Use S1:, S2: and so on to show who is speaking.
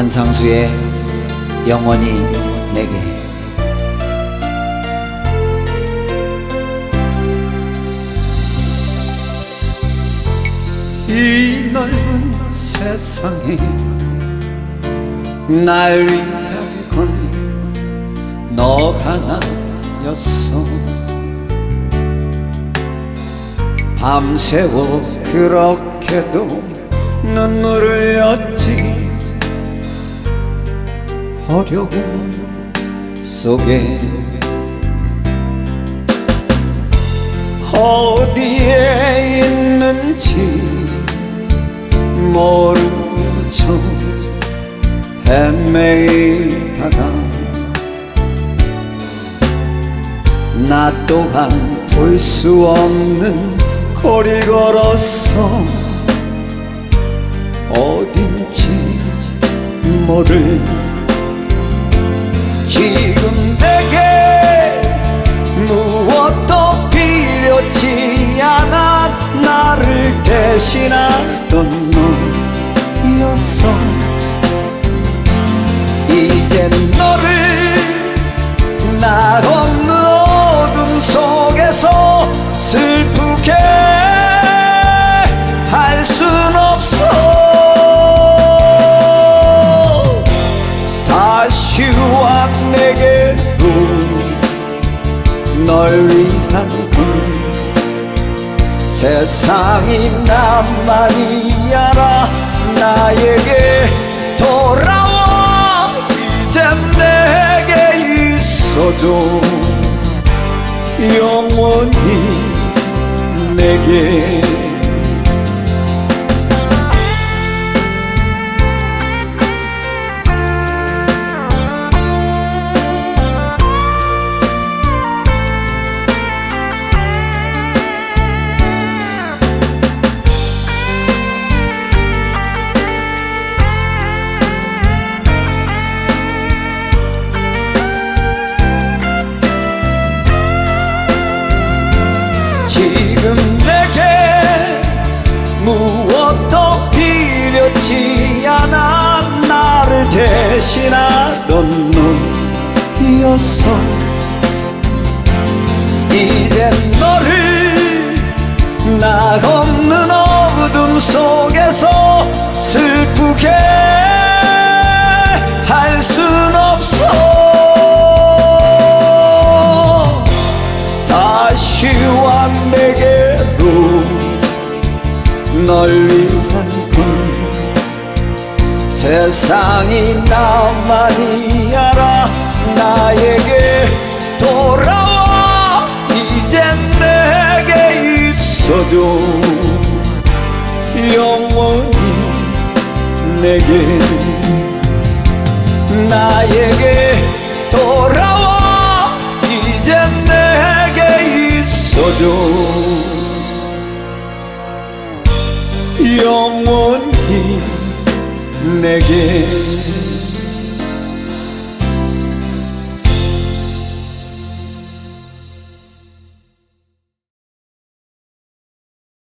S1: 안상수의 영원히 내게. 이 넓은 세상에 날 위한 건 너 하나였어. 밤새워 그렇게도 눈물을 흘렸지 어려움 속에 어디에 있는지 모르는 척 헤매다가 나 또한 볼 수 없는 거리를 걸었어 어딘지 모를 대신하던 너였어. 이젠 너를 나 없는 어둠 속에서 슬프게 할 순 없어. 다시 와 내게로 널 위한 꿈 세상이 나만이 알아. 나에게 돌아와. 이제 내게 있어줘 영원히 내게 대신하던 너였어. 이젠 너를 나 없는 어둠 속에서 슬프게 할 순 없어. 다시 와 내게로 널꿈 세상이 나만이 알아 나에게 돌아와. 이젠 내게 있어줘. 영원히 내게 나에게 돌아와. 이젠 내게 있어줘. 영원히 내게